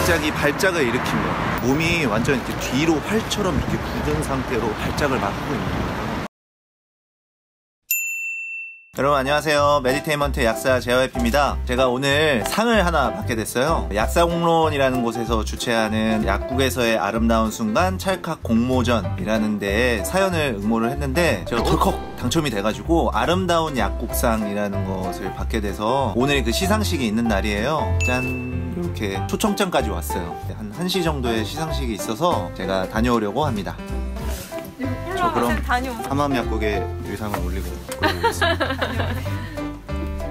갑자기 발작을 일으키면 몸이 완전 이렇게 뒤로 활처럼 이렇게 굳은 상태로 발작을 막 하고 있는 거예요. 여러분 안녕하세요. 메디테이먼트 약사 제어앱입니다. 제가 오늘 상을 하나 받게 됐어요. 약사공론이라는 곳에서 주최하는 약국에서의 아름다운 순간 찰칵 공모전이라는 데에 사연을 응모를 했는데 제가 덜컥 당첨이 돼가지고 아름다운 약국상이라는 것을 받게 돼서 오늘 그 시상식이 있는 날이에요 짠 이렇게 초청장까지 왔어요 한 1시 정도의 시상식이 있어서 제가 다녀오려고 합니다 저 그럼. 하맘 약국에 의상을 올리고 올리겠습니다.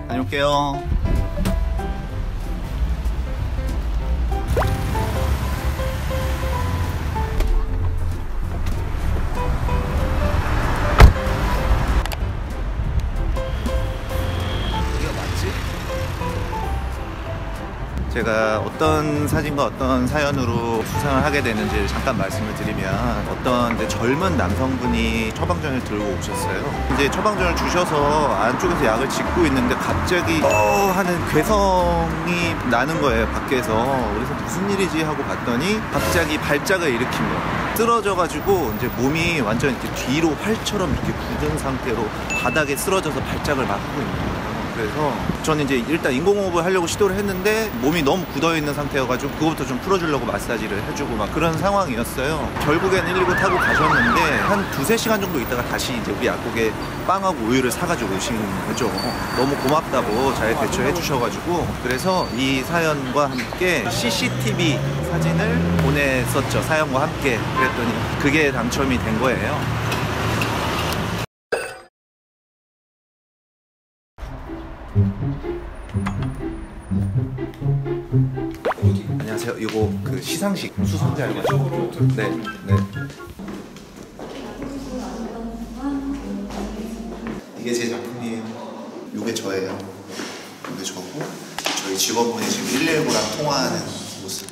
다녀올게요. 제가 어떤 사진과 어떤 사연으로 수상을 하게 되는지를 잠깐 말씀을 드리면 어떤 이제 젊은 남성분이 처방전을 들고 오셨어요. 이제 처방전을 주셔서 안쪽에서 약을 짓고 있는데 갑자기 어 하는 괴성이 나는 거예요 밖에서. 그래서 무슨 일이지 하고 봤더니 갑자기 발작을 일으키며 쓰러져가지고 이제 몸이 완전 이렇게 뒤로 활처럼 이렇게 굳은 상태로 바닥에 쓰러져서 발작을 막 하고 있는 거예요. 그래서 저는 이제 일단 인공호흡을 하려고 시도를 했는데 몸이 너무 굳어 있는 상태여가지고 그거부터 좀 풀어주려고 마사지를 해주고 막 그런 상황이었어요. 결국엔 119 타고 가셨는데 한 두세 시간 정도 있다가 다시 이제 우리 약국에 빵하고 우유를 사가지고 오신 거죠. 너무 고맙다고 잘 대처해 주셔가지고 그래서 이 사연과 함께 CCTV 사진을 보냈었죠. 사연과 함께 그랬더니 그게 당첨이 된 거예요. 안녕하세요. 이거 그 시상식 수상자 이쪽으로 네, 네. 이게 제 작품이에요. 이게 저예요. 이게 저고 저희 직원분이 지금 119랑 통화하는 모습.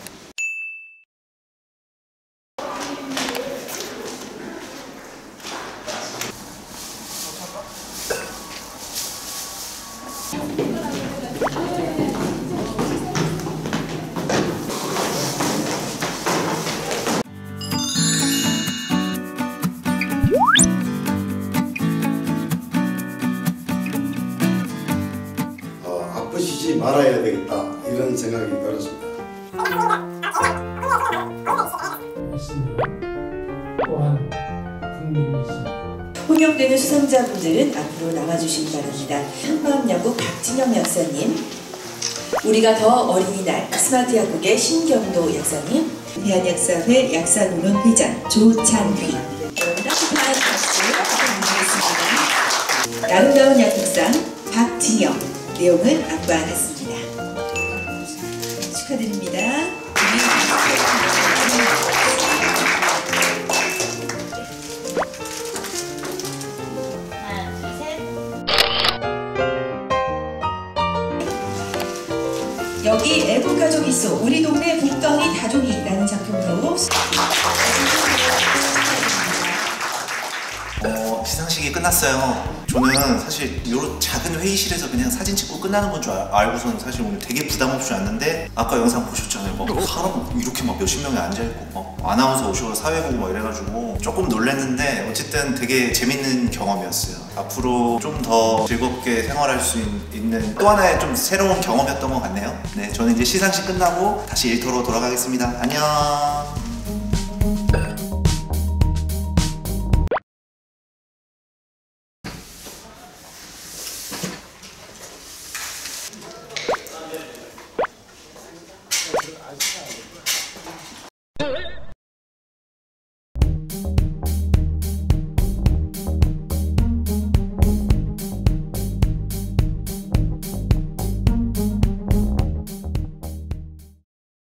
어, 아프시지 말아야 되겠다 이런 생각이 들었습니다. 호명되는 수상자분들은 앞으로 나와주시기 바랍니다. 한마음야구 박진영 약사님, 우리가 더 어린이날 스마트 약국의 신경도 약사님, 대한약사회 약사논론 회장 조찬휘, 따뜻한 박수 부탁드리겠습니다. 아름다운 약국상 내용은 앞과 같습니다. 축하드립니다. 여기 애국 가족이 있어 우리 동네 북덩이 다종이라는 작품으로 어, 시상식이 끝났어요. 저는 사실 요 작은 회의실에서 그냥 사진 찍고 끝나는 건 줄 알고서는 사실 오늘 되게 부담 없이 왔는데 아까 영상 보셨잖아요. 막 사람 이렇게 막 몇십 명이 앉아 있고 막 아나운서 오시고 사회 보고 막 이래가지고 조금 놀랐는데 어쨌든 되게 재밌는 경험이었어요. 앞으로 좀 더 즐겁게 생활할 수 있- 있는 또 하나의 좀 새로운 경험이었던 것 같네요. 네, 저는 이제 시상식 끝나고 다시 일터로 돌아가겠습니다. 안녕. I